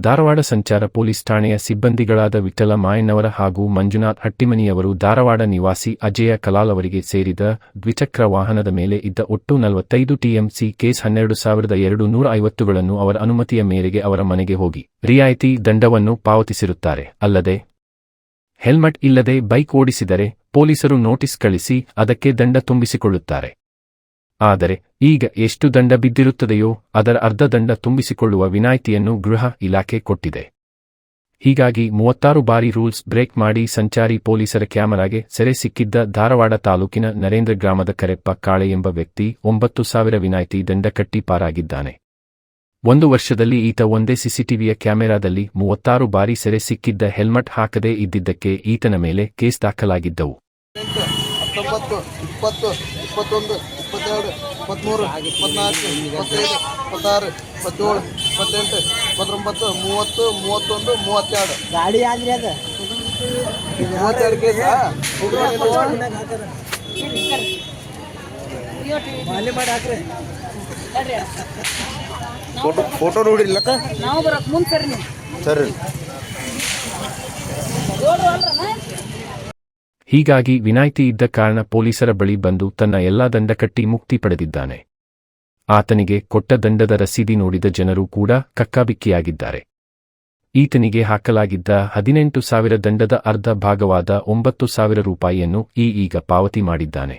ಧಾರವಾಡ ಸಂಚಾರ ಪೊಲೀಸ್ ಠಾಣೆಯ ಸಿಬ್ಬಂದಿಗಳಾದ ವಿಠಲ ಮಾಯನವರ ಹಾಗೂ ಮಂಜುನಾಥ್ ಹಟ್ಟಿಮನಿಯವರು ಧಾರವಾಡ ನಿವಾಸಿ ಅಜಯ ಕಲಾಲ್ ಅವರಿಗೆ ಸೇರಿದ ದ್ವಿಚಕ್ರ ವಾಹನದ ಮೇಲೆ ಇದ್ದ ಒಟ್ಟು ನಲವತ್ತೈದು ಟಿಎಂಸಿ ಕೇಸ್ ಹನ್ನೆರಡು ಸಾವಿರದ ಎರಡು ನೂರ ಐವತ್ತುಗಳನ್ನು ಅವರ ಅನುಮತಿಯ ಮೇರೆಗೆ ಅವರ ಮನೆಗೆ ಹೋಗಿ ರಿಯಾಯಿತಿ ದಂಡವನ್ನು ಪಾವತಿಸಿರುತ್ತಾರೆ. ಅಲ್ಲದೆ ಹೆಲ್ಮೆಟ್ ಇಲ್ಲದೆ ಬೈಕ್ ಓಡಿಸಿದರೆ ಪೊಲೀಸರು ನೋಟಿಸ್ ಕಳಿಸಿ ಅದಕ್ಕೆ ದಂಡ ತುಂಬಿಸಿಕೊಳ್ಳುತ್ತಾರೆ. ಆದರೆ ಈಗ ಎಷ್ಟು ದಂಡ ಬಿದ್ದಿರುತ್ತದೆಯೋ ಅದರ ಅರ್ಧ ದಂಡ ತುಂಬಿಸಿಕೊಳ್ಳುವ ವಿನಾಯಿತಿಯನ್ನು ಗೃಹ ಇಲಾಖೆ ಕೊಟ್ಟಿದೆ. ಹೀಗಾಗಿ ಮೂವತ್ತಾರು ಬಾರಿ ರೂಲ್ಸ್ ಬ್ರೇಕ್ ಮಾಡಿ ಸಂಚಾರಿ ಪೊಲೀಸರ ಕ್ಯಾಮರಾಗೆ ಸೆರೆ ಸಿಕ್ಕಿದ್ದ ಧಾರವಾಡ ತಾಲೂಕಿನ ನರೇಂದ್ರ ಗ್ರಾಮದ ಕರೆಪ್ಪ ಕಾಳೆ ಎಂಬ ವ್ಯಕ್ತಿ ಒಂಬತ್ತು ಸಾವಿರ ವಿನಾಯಿತಿ ದಂಡ ಕಟ್ಟಿ ಪಾರಾಗಿದ್ದಾನೆ. ಒಂದು ವರ್ಷದಲ್ಲಿ ಈತ ಒಂದೇ ಸಿಸಿಟಿವಿಯ ಕ್ಯಾಮೆರಾದಲ್ಲಿ ಮೂವತ್ತಾರು ಬಾರಿ ಸೆರೆ ಸಿಕ್ಕಿದ್ದ ಹೆಲ್ಮೆಟ್ ಹಾಕದೇ ಇದ್ದಿದ್ದಕ್ಕೆ ಈತನ ಮೇಲೆ ಕೇಸ್ ದಾಖಲಾಗಿದ್ದವು. ಇಪ್ಪತ್ತೆರಡು ಇಪ್ಪತ್ತ್ಮೂರು ಇಪ್ಪತ್ನಾಲ್ಕು ಇಪ್ಪತ್ತೈದು ಇಪ್ಪತ್ತಾರು ಇಪ್ಪತ್ತೇಳು ಇಪ್ಪತ್ತೆಂಟು ಇಪ್ಪತ್ತೊಂಬತ್ತು ಮೂವತ್ತು ಮೂವತ್ತೊಂದು ಮೂವತ್ತೆರಡು. ಗಾಡಿ ಆದ್ರಿ ಅದ. ಮೂವತ್ತೆರಡು ಕೇಸ? ಮಾಲಿ ಮಾಡಿ ಹಾಕ್ರಿ. ಫೋಟೋ ಫೋಟೋ ನೋಡಿರ್ಲಕ್ಕ? ನಾವು ಬರಕ್ ಮುಂದ್ ಸರಿ ಸರಿ. ಹೀಗಾಗಿ ವಿನಾಯ್ತಿ ಇದ್ದ ಕಾರಣ ಪೊಲೀಸರ ಬಳಿ ಬಂದು ತನ್ನ ಎಲ್ಲಾ ದಂಡ ಕಟ್ಟಿ ಮುಕ್ತಿ ಪಡೆದಿದ್ದಾನೆ. ಆತನಿಗೆ ಕೊಟ್ಟ ದಂಡದ ರಸೀದಿ ನೋಡಿದ ಜನರು ಕೂಡ ಕಕ್ಕಾಬಿಕ್ಕಿಯಾಗಿದ್ದಾರೆ. ಈತನಿಗೆ ಹಾಕಲಾಗಿದ್ದ ಹದಿನೆಂಟು ಸಾವಿರ ದಂಡದ ಅರ್ಧ ಭಾಗವಾದ ಒಂಬತ್ತು ಸಾವಿರ ರೂಪಾಯಿಯನ್ನು ಈ ಈಗ ಪಾವತಿ ಮಾಡಿದ್ದಾನೆ.